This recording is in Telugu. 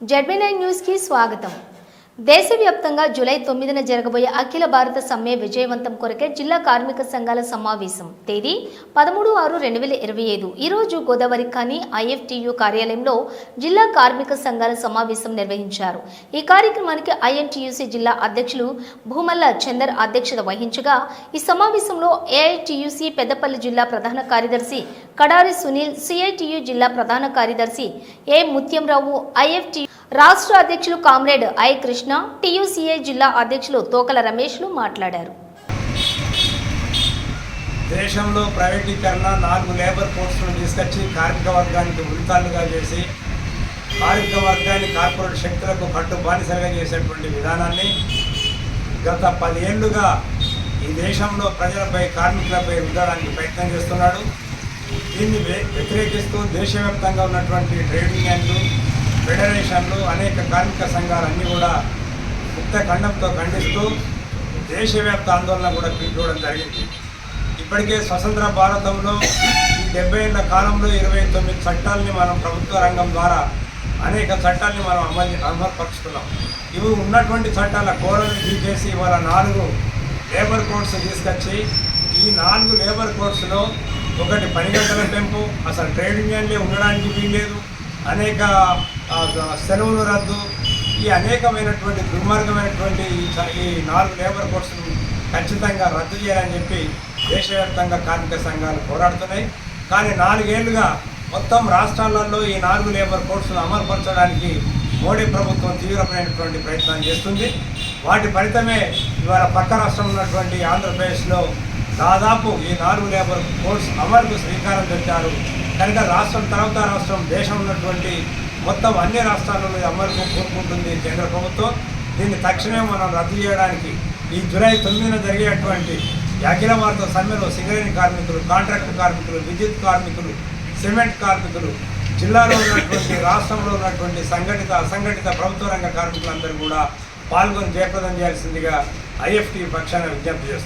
జడ్బీ నైన్ న్యూస్కి స్వాగతం దేశవ్యాప్తంగా జూలై తొమ్మిదిన జరగబోయే అఖిల భారత సమ్మె విజయవంతం కొరకే జిల్లా కార్మిక సంఘాల సమావేశం. తేదీ పదమూడు ఆరు రెండు వేల ఇరవై ఐదు. ఈరోజు గోదావరి ఖని ఐఎఫ్టియు కార్యాలయంలో జిల్లా కార్మిక సంఘాల సమావేశం నిర్వహించారు. ఈ కార్యక్రమానికి ఐఎన్టీయూసీ జిల్లా అధ్యక్షులు భూమల్ల చందర్ అధ్యక్షత వహించగా ఈ సమావేశంలో ఏఐటియుసి పెద్దపల్లి జిల్లా ప్రధాన కార్యదర్శి కడారి సునీల్ సిఐటియు జిల్లా ప్రధాన కార్యదర్శి ఏ ముత్యంరావు ఐఎఫ్టి రాష్ట్ర అధ్యక్షులు కామ్రేడ్ ఐ కృష్ణ టీయూసీఏ జిల్లా అధ్యక్షులు తోకల రమేష్లు మాట్లాడారు. దేశంలో ప్రైవేటీకరణ నాలుగు లేబర్ కోర్సులను తీసుకొచ్చి కార్మిక వర్గానికి ఉరితాళ్ళుగా చేసి కార్మిక వర్గాన్ని కార్పొరేట్ శక్తులకు కట్టు బానిసలుగా చేసేటువంటి విధానాన్ని గత పదేళ్ళుగా ఈ దేశంలో ప్రజలపై కార్మికులపై రుద్దడానికి ప్రయత్నం చేస్తున్నాడు. దీన్ని వ్యతిరేకిస్తూ దేశవ్యాప్తంగా ఉన్నటువంటి ట్రేడ్ యూనియన్లు ఫెడరేషన్లు అనేక కార్మిక సంఘాలన్నీ కూడా ముక్త ఖండంతో ఖండిస్తూ దేశవ్యాప్త ఆందోళన కూడా పిలుపుకోవడం జరిగింది. ఇప్పటికే స్వతంత్ర భారతంలో ఈ డెబ్బై ఏళ్ళ కాలంలో ఇరవై తొమ్మిది చట్టాలని మనం ప్రభుత్వ రంగం ద్వారా అనేక చట్టాలని మనం అమలు అమలుపరుచుకున్నాం. ఇవి ఉన్నటువంటి చట్టాల కోరలు తీసేసి ఇవాళ నాలుగు లేబర్ కోడ్స్ తీసుకొచ్చి ఈ నాలుగు లేబర్ కోడ్స్లో ఒకటి పని గంటల పెంపు అసలు ట్రేడ్ యూనియన్లే ఉండడానికి వీల్లేదు. అనేక సెలవులు రద్దు ఈ అనేకమైనటువంటి దుర్మార్గమైనటువంటి ఈ ఈ నాలుగు లేబర్ కోర్సులు ఖచ్చితంగా రద్దు చేయాలని చెప్పి దేశవ్యాప్తంగా కార్మిక సంఘాలు పోరాడుతున్నాయి. కానీ నాలుగేళ్ళుగా మొత్తం రాష్ట్రాలలో ఈ నాలుగు లేబర్ కోర్సులు అమలుపరచడానికి మోడీ ప్రభుత్వం తీవ్రమైనటువంటి ప్రయత్నం చేస్తుంది. వాటి ఫలితమే ఇవాళ పక్క రాష్ట్రం ఉన్నటువంటి ఆంధ్రప్రదేశ్లో దాదాపు ఈ నాలుగు లేబర్ కోర్స్ అమలుకు శ్రీకారం చుట్టారు. కనుక రాష్ట్రం తర్వాత రాష్ట్రం దేశం ఉన్నటువంటి మొత్తం అన్ని రాష్ట్రాలలో ఇది అమలుకు కోరుకుంటుంది కేంద్ర ప్రభుత్వం. దీన్ని తక్షణమే మనం రద్దు చేయడానికి ఈ జూలై తొమ్మిదిన జరిగేటువంటి అఖిల భారత సమ్మెలో సింగరేణి కార్మికులు కాంట్రాక్ట్ కార్మికులు విద్యుత్ కార్మికులు సిమెంట్ కార్మికులు జిల్లాలో ఉన్నటువంటి రాష్ట్రంలో ఉన్నటువంటి సంఘటిత అసంఘటిత ప్రభుత్వ రంగ కార్మికులందరూ కూడా పాల్గొని జయప్రదం చేయాల్సిందిగా ఐఎఫ్టీ పక్షాన విజ్ఞప్తి చేస్తారు